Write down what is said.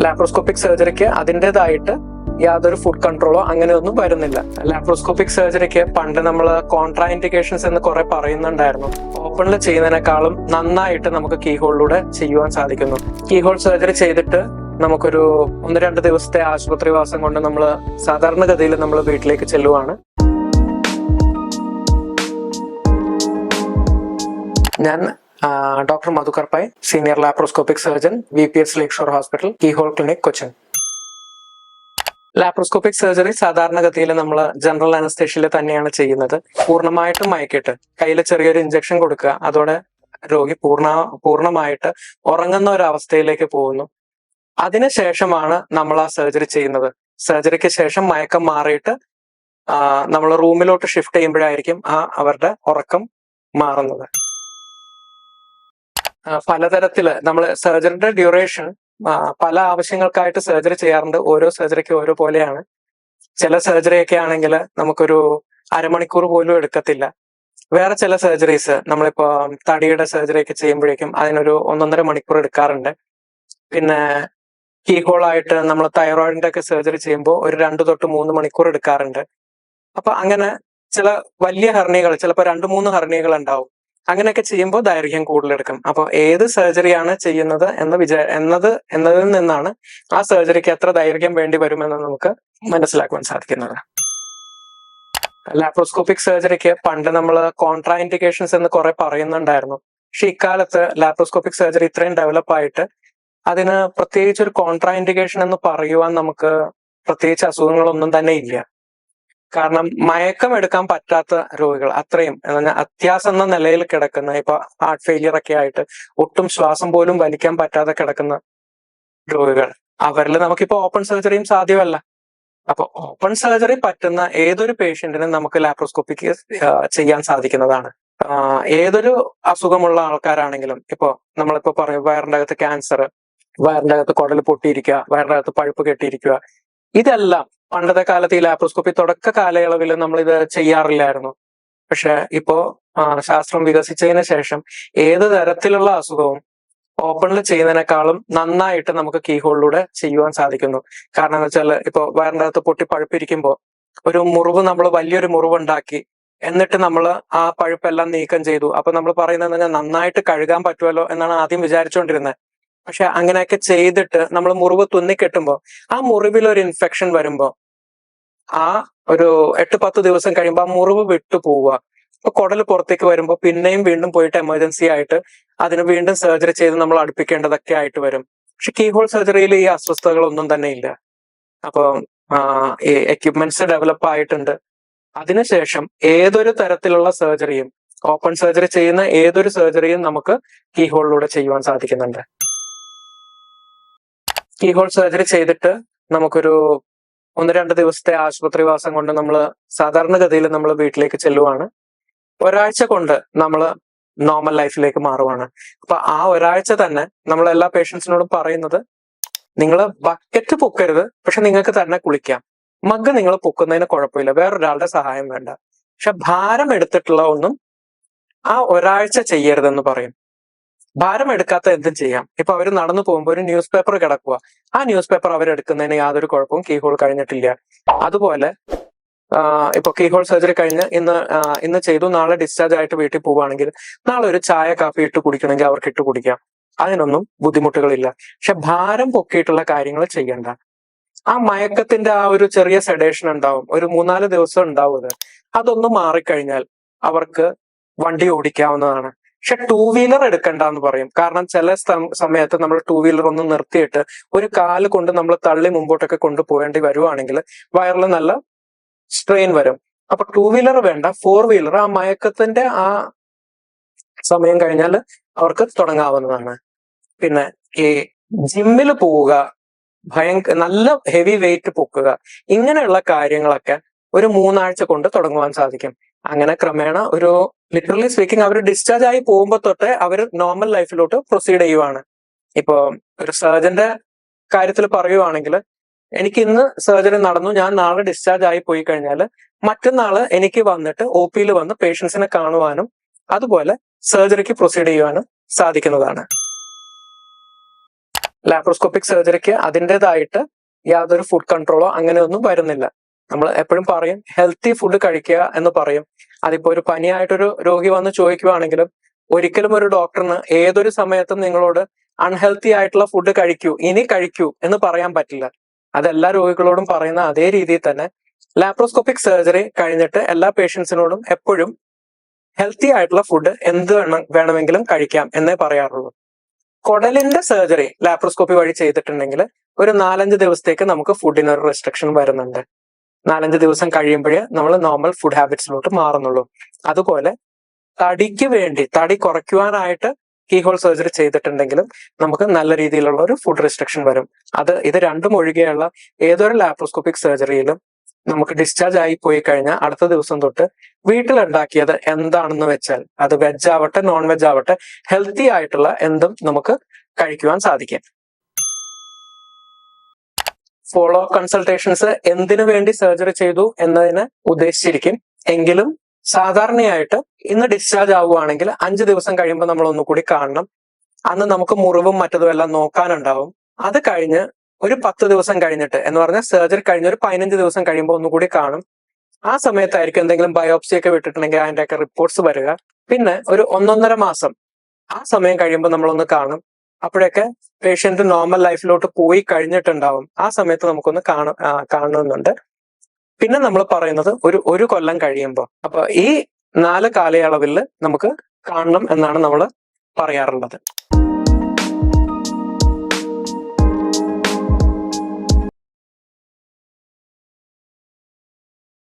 Laparoscopic സർജറിക്ക് അതിന്റെതായിട്ട് യാതൊരു food കൺട്രോളോ അങ്ങനെ ഒന്നും വരുന്നില്ല. ലാപ്രോസ്കോപ്പിക് സർജറിക്ക് പണ്ട് നമ്മൾ കോൺട്രാ ഇൻഡിക്കേഷൻസ് എന്ന് കുറെ പറയുന്നുണ്ടായിരുന്നു. ഓപ്പണിൽ ചെയ്യുന്നതിനേക്കാളും നന്നായിട്ട് നമുക്ക് കീഹോളിലൂടെ ചെയ്യുവാൻ സാധിക്കുന്നു. കീഹോൾ സർജറി ചെയ്തിട്ട് നമുക്കൊരു ഒന്ന് രണ്ട് ദിവസത്തെ ആശുപത്രിവാസം കൊണ്ട് നമ്മൾ സാധാരണഗതിയിൽ നമ്മൾ വീട്ടിലേക്ക് ചെല്ലുവാണ്. ഞാൻ doctor Madhukar Pai senior laparoscopic surgeon V P S Lakeshore shore hospital keyhole clinic Cochin. Laparoscopic surgery സാധാരണഗതിയിൽ നമ്മൾ ജനറൽ അനസ്തേഷ്യയിൽ തന്നെയാണ് ചെയ്യുന്നത്. പൂർണമായിട്ടും മയക്കിട്ട് കയ്യിൽ ചെറിയൊരു ഇഞ്ചക്ഷൻ കൊടുക്കുക അതോടെ രോഗി പൂർണ പൂർണമായിട്ട് ഉറങ്ങുന്ന ഒരു അവസ്ഥയിലേക്ക് പോകുന്നു. അതിനുശേഷമാണ് നമ്മൾ ആ സർജറി ചെയ്യുന്നത്. സർജറിക്ക് ശേഷം മയക്കം മാറിയിട്ട് നമ്മൾ റൂമിലോട്ട് ഷിഫ്റ്റ് ചെയ്യുമ്പോഴായിരിക്കും ആ അവരുടെ ഉറക്കം മാറുന്നത്. പലതരത്തിൽ നമ്മൾ സർജറിയുടെ ഡ്യൂറേഷൻ പല ആവശ്യങ്ങൾക്കായിട്ട് സർജറി ചെയ്യാറുണ്ട്. ഓരോ സർജറിക്ക് ഓരോ പോലെയാണ്. ചില സർജറിയൊക്കെ ആണെങ്കിൽ നമുക്കൊരു അരമണിക്കൂർ പോലും എടുക്കത്തില്ല. വേറെ ചില സർജറീസ് നമ്മളിപ്പോ തടിയുടെ സർജറി ഒക്കെ ചെയ്യുമ്പോഴേക്കും അതിനൊരു ഒന്നൊന്നര മണിക്കൂർ എടുക്കാറുണ്ട്. പിന്നെ കീ ആയിട്ട് നമ്മൾ തൈറോയിഡിന്റെ ഒക്കെ സർജറി ചെയ്യുമ്പോൾ ഒരു രണ്ട് തൊട്ട് മൂന്ന് മണിക്കൂർ എടുക്കാറുണ്ട്. അപ്പൊ അങ്ങനെ ചില വലിയ ഹർണികൾ ചിലപ്പോൾ രണ്ട് മൂന്ന് ഹർണികൾ ഉണ്ടാവും. അങ്ങനെയൊക്കെ ചെയ്യുമ്പോൾ ദൈർഘ്യം കൂടുതലെടുക്കും. അപ്പോൾ ഏത് സർജറിയാണ് ചെയ്യുന്നത് എന്ന് വിചാ എന്നത് എന്നതിൽ നിന്നാണ് ആ സർജറിക്ക് എത്ര ദൈർഘ്യം വേണ്ടി വരുമെന്ന് നമുക്ക് മനസ്സിലാക്കുവാൻ സാധിക്കുന്നത്. ലാപ്രോസ്കോപ്പിക് സർജറിക്ക് പണ്ട് നമ്മൾ കോൺട്രാഇൻഡിക്കേഷൻസ് എന്ന് കുറെ പറയുന്നുണ്ടായിരുന്നു. പക്ഷെ ഇക്കാലത്ത് ലാപ്രോസ്കോപ്പിക് സർജറി ഇത്രയും ഡെവലപ്പ് ആയിട്ട് അതിന് പ്രത്യേകിച്ച് ഒരു കോൺട്രാഇൻഡിക്കേഷൻ എന്ന് പറയുവാൻ നമുക്ക് പ്രത്യേകിച്ച് അസുഖങ്ങളൊന്നും തന്നെ ഇല്ല. കാരണം മയക്കം എടുക്കാൻ പറ്റാത്ത രോഗികൾ അത്രയും എന്ന് പറഞ്ഞാൽ അത്യാസം എന്ന നിലയിൽ കിടക്കുന്ന ഇപ്പൊ ഹാർട്ട് ഫെയിലിയർ ഒക്കെ ആയിട്ട് ഒട്ടും ശ്വാസം പോലും വലിക്കാൻ പറ്റാതെ കിടക്കുന്ന രോഗികൾ. അവരിൽ നമുക്കിപ്പോ ഓപ്പൺ സർജറിയും സാധ്യമല്ല. അപ്പൊ ഓപ്പൺ സർജറി പറ്റുന്ന ഏതൊരു പേഷ്യന്റിനും നമുക്ക് ലാപ്രോസ്കോപ്പിക്ക് ചെയ്യാൻ സാധിക്കുന്നതാണ്. ഏതൊരു അസുഖമുള്ള ആൾക്കാരാണെങ്കിലും ഇപ്പോ നമ്മളിപ്പോ പറയും വയറിന്റെ അകത്ത് ക്യാൻസർ വയറിന്റെ അകത്ത് കുടൽ പൊട്ടിയിരിക്കുക വയറിന്റെ അകത്ത് പഴുപ്പ് കെട്ടിയിരിക്കുക ഇതെല്ലാം പണ്ടത്തെ കാലത്ത് ഈ ലാപ്രോസ്കോപ്പി തുടക്ക കാലയളവിൽ നമ്മൾ ഇത് ചെയ്യാറില്ലായിരുന്നു. പക്ഷെ ഇപ്പോ ശാസ്ത്രം വികസിച്ചതിന് ശേഷം ഏത് തരത്തിലുള്ള അസുഖവും ഓപ്പണിൽ ചെയ്യുന്നതിനേക്കാളും നന്നായിട്ട് നമുക്ക് കീ ഹോളിലൂടെ ചെയ്യുവാൻ സാധിക്കുന്നു. കാരണം എന്താ വെച്ചാൽ ഇപ്പൊ വയറിന്റെ അകത്ത് പൊട്ടി പഴുപ്പിരിക്കുമ്പോൾ ഒരു മുറിവ് നമ്മൾ വലിയൊരു മുറിവ് ഉണ്ടാക്കി എന്നിട്ട് നമ്മൾ ആ പഴുപ്പെല്ലാം നീക്കം ചെയ്തു. അപ്പൊ നമ്മൾ പറയുന്നത് നന്നായിട്ട് കഴുകാൻ പറ്റുമല്ലോ എന്നാണ് ആദ്യം വിചാരിച്ചുകൊണ്ടിരുന്നത് പക്ഷെ അങ്ങനെയൊക്കെ ചെയ്തിട്ട് നമ്മൾ മുറിവ് തുന്നിക്കെട്ടുമ്പോൾ ആ മുറിവിൽ ഒരു ഇൻഫെക്ഷൻ വരുമ്പോൾ ആ ഒരു എട്ട് പത്ത് ദിവസം കഴിയുമ്പോൾ ആ മുറിവ് വിട്ടു പോവുക. അപ്പൊ കുടൽ പുറത്തേക്ക് വരുമ്പോൾ പിന്നെയും വീണ്ടും പോയിട്ട് എമർജൻസി ആയിട്ട് അതിന് വീണ്ടും സർജറി ചെയ്ത് നമ്മൾ അടുപ്പിക്കേണ്ടതൊക്കെ ആയിട്ട് വരും. പക്ഷെ കീഹോൾ സർജറിയിൽ ഈ അസ്വസ്ഥതകളൊന്നും തന്നെ ഇല്ല. അപ്പൊ ഈ എക്യുപ്മെന്റ്സ് ഡെവലപ്പ് ആയിട്ടുണ്ട്. അതിനുശേഷം ഏതൊരു തരത്തിലുള്ള സർജറിയും ഓപ്പൺ സർജറി ചെയ്യുന്ന ഏതൊരു സർജറിയും നമുക്ക് കീഹോളിലൂടെ ചെയ്യുവാൻ സാധിക്കുന്നുണ്ട്. കീ ഹോൾ സർജറി ചെയ്തിട്ട് നമുക്കൊരു ഒന്ന് രണ്ട് ദിവസത്തെ ആശുപത്രി വാസം കൊണ്ട് നമ്മൾ സാധാരണഗതിയിൽ നമ്മൾ വീട്ടിലേക്ക് ചെല്ലുവാണ്. ഒരാഴ്ച കൊണ്ട് നമ്മൾ നോർമൽ ലൈഫിലേക്ക് മാറുവാണ്. അപ്പൊ ആ ഒരാഴ്ച തന്നെ നമ്മൾ എല്ലാ പേഷ്യൻസിനോടും പറയുന്നത് നിങ്ങൾ ബക്കറ്റ് പൊക്കരുത് പക്ഷെ നിങ്ങൾക്ക് തന്നെ കുളിക്കാം. മഗ് നിങ്ങൾ പൊക്കുന്നതിന് കുഴപ്പമില്ല. വേറൊരാളുടെ സഹായം വേണ്ട. പക്ഷെ ഭാരം എടുത്തിട്ടുള്ള ഒന്നും ആ ഒരാഴ്ച ചെയ്യരുതെന്ന് പറയും. ഭാരം എടുക്കാത്ത എന്തും ചെയ്യാം. ഇപ്പൊ അവർ നടന്നു പോകുമ്പോൾ ഒരു ന്യൂസ് പേപ്പർ കിടക്കുക ആ ന്യൂസ് പേപ്പർ അവരെടുക്കുന്നതിന് യാതൊരു കുഴപ്പവും കീ ഹോൾ കഴിഞ്ഞിട്ടില്ല. അതുപോലെ ഇപ്പൊ കീ ഹോൾ സർജറി കഴിഞ്ഞ് ഇന്ന് ഇന്ന് ചെയ്തു. നാളെ ഡിസ്ചാർജ് ആയിട്ട് വീട്ടിൽ പോവുകയാണെങ്കിൽ നാളെ ഒരു ചായ കാപ്പി ഇട്ട് കുടിക്കണമെങ്കിൽ അവർക്ക് ഇട്ട് കുടിക്കാം. അതിനൊന്നും ബുദ്ധിമുട്ടുകളില്ല. പക്ഷെ ഭാരം പൊക്കിയിട്ടുള്ള കാര്യങ്ങൾ ചെയ്യണ്ട. ആ മയക്കത്തിന്റെ ആ ഒരു ചെറിയ സെഡേഷൻ ഉണ്ടാവും. ഒരു മൂന്നാൽ ദിവസം ഉണ്ടാവും അത്. അതൊന്ന് മാറിക്കഴിഞ്ഞാൽ അവർക്ക് വണ്ടി ഓടിക്കാവുന്നതാണ്. പക്ഷെ ടൂ വീലർ എടുക്കണ്ട എന്ന് പറയും. കാരണം ചില സമയത്ത് നമ്മൾ ടൂ വീലർ ഒന്ന് നിർത്തിയിട്ട് ഒരു കാൽ കൊണ്ട് നമ്മൾ തള്ളി മുമ്പോട്ടൊക്കെ കൊണ്ടുപോകേണ്ടി വരുവാണെങ്കിൽ വയറിൽ നല്ല സ്ട്രെയിൻ വരും. അപ്പൊ ടൂ വീലർ വേണ്ട ഫോർ വീലർ ആ മയക്കത്തിന്റെ ആ സമയം കഴിഞ്ഞാൽ അവർക്ക് തുടങ്ങാവുന്നതാണ്. പിന്നെ ഈ ജിമ്മിൽ പോവുക ഭയങ്കര നല്ല ഹെവി വെയിറ്റ് പൊക്കുക ഇങ്ങനെയുള്ള കാര്യങ്ങളൊക്കെ ഒരു മൂന്നാഴ്ച കൊണ്ട് തുടങ്ങുവാൻ സാധിക്കും. അങ്ങനെ ക്രമേണ ഒരു ലിറ്ററലി സ്പീക്കിംഗ് അവർ ഡിസ്ചാർജ് ആയി പോകുമ്പോൾ തൊട്ടേ അവർ നോർമൽ ലൈഫിലോട്ട് പ്രൊസീഡ് ചെയ്യുവാണ്. ഇപ്പോ ഒരു സർജന്റെ കാര്യത്തിൽ പറയുവാണെങ്കിൽ എനിക്ക് ഇന്ന് സർജറി നടന്നു ഞാൻ നാളെ ഡിസ്ചാർജ് ആയി പോയി കഴിഞ്ഞാൽ മറ്റന്നാൾ എനിക്ക് വന്നിട്ട് ഒ പിയിൽ വന്ന് പേഷ്യൻസിനെ കാണുവാനും അതുപോലെ സർജറിക്ക് പ്രൊസീഡ് ചെയ്യുവാനും സാധിക്കുന്നതാണ്. ലാപ്രോസ്കോപ്പിക് സർജറിക്ക് അതിന്റെതായിട്ട് യാതൊരു ഫുഡ് കൺട്രോളോ അങ്ങനെയൊന്നും വരുന്നില്ല. നമ്മൾ എപ്പോഴും പറയും ഹെൽത്തി ഫുഡ് കഴിക്കുക എന്ന് പറയും. അതിപ്പോ ഒരു പനിയായിട്ടൊരു രോഗി വന്ന് ചോദിക്കുവാണെങ്കിലും ഒരിക്കലും ഒരു ഡോക്ടറിന് ഏതൊരു സമയത്തും നിങ്ങളോട് അൺഹെൽത്തി ആയിട്ടുള്ള ഫുഡ് കഴിക്കൂ ഇനി കഴിക്കൂ എന്ന് പറയാൻ പറ്റില്ല. അത് എല്ലാ രോഗികളോടും പറയുന്ന അതേ രീതിയിൽ തന്നെ ലാപ്രോസ്കോപ്പിക് സർജറി കഴിഞ്ഞിട്ട് എല്ലാ പേഷ്യൻസിനോടും എപ്പോഴും ഹെൽത്തി ആയിട്ടുള്ള ഫുഡ് എന്ത് വേണം വേണമെങ്കിലും കഴിക്കാം എന്നേ പറയാറുള്ളൂ. കുടലിന്റെ സർജറി ലാപ്രോസ്കോപ്പി വഴി ചെയ്തിട്ടുണ്ടെങ്കിൽ ഒരു നാലഞ്ച് ദിവസത്തേക്ക് നമുക്ക് ഫുഡിന് ഒരു റെസ്ട്രിക്ഷൻ വരുന്നുണ്ട്. നാലഞ്ച് ദിവസം കഴിയുമ്പോഴേ നമ്മൾ നോർമൽ ഫുഡ് ഹാബിറ്റ്സിലോട്ട് മാറുന്നുള്ളൂ. അതുപോലെ തടിക്ക് വേണ്ടി തടി കുറയ്ക്കുവാനായിട്ട് കീഹോൾ സർജറി ചെയ്തിട്ടുണ്ടെങ്കിലും നമുക്ക് നല്ല രീതിയിലുള്ള ഒരു ഫുഡ് റെസ്ട്രിക്ഷൻ വരും. അത് ഇത് രണ്ടും ഒഴികെയുള്ള ഏതൊരു ലാപ്രോസ്കോപ്പിക് സർജറിയിലും നമുക്ക് ഡിസ്ചാർജ് ആയി പോയി കഴിഞ്ഞാൽ അടുത്ത ദിവസം തൊട്ട് വീട്ടിലുണ്ടാക്കിയത് എന്താണെന്ന് വെച്ചാൽ അത് വെജ് ആവട്ടെ നോൺ വെജ് ആവട്ടെ ഹെൽത്തി ആയിട്ടുള്ള എന്തും നമുക്ക് കഴിക്കുവാൻ സാധിക്കും. ഫോളോ കൺസൾട്ടേഷൻസ് എന്തിനു വേണ്ടി സർജറി ചെയ്തു എന്നതിന് ഉദ്ദേശിച്ചിരിക്കും. എങ്കിലും സാധാരണയായിട്ട് ഇന്ന് ഡിസ്ചാർജ് ആവുകയാണെങ്കിൽ അഞ്ച് ദിവസം കഴിയുമ്പോൾ നമ്മൾ ഒന്നുകൂടി കാണണം. അന്ന് നമുക്ക് മുറിവും മറ്റതും എല്ലാം നോക്കാനുണ്ടാവും. അത് കഴിഞ്ഞ് ഒരു പത്ത് ദിവസം കഴിഞ്ഞിട്ട് എന്ന് പറഞ്ഞാൽ സർജറി കഴിഞ്ഞ ഒരു പതിനഞ്ച് ദിവസം കഴിയുമ്പോൾ ഒന്നുകൂടി കാണും. ആ സമയത്തായിരിക്കും എന്തെങ്കിലും ബയോപ്സി ഒക്കെ വിട്ടിട്ടുണ്ടെങ്കിൽ അതിന്റെയൊക്കെ റിപ്പോർട്ട്സ് വരിക. പിന്നെ ഒരു ഒന്നൊന്നര മാസം ആ സമയം കഴിയുമ്പോൾ നമ്മളൊന്ന് കാണും. അപ്പോഴൊക്കെ പേഷ്യന്റ് നോർമൽ ലൈഫിലോട്ട് പോയി കഴിഞ്ഞിട്ടുണ്ടാവും. ആ സമയത്ത് നമുക്കൊന്ന് കാണ കാണുന്നുണ്ട് പിന്നെ നമ്മൾ പറയുന്നത് ഒരു ഒരു കൊല്ലം കഴിയുമ്പോൾ അപ്പൊ ഈ നാല് കാലയളവിൽ നമുക്ക് കാണണം എന്നാണ് നമ്മൾ പറയാറുള്ളത്.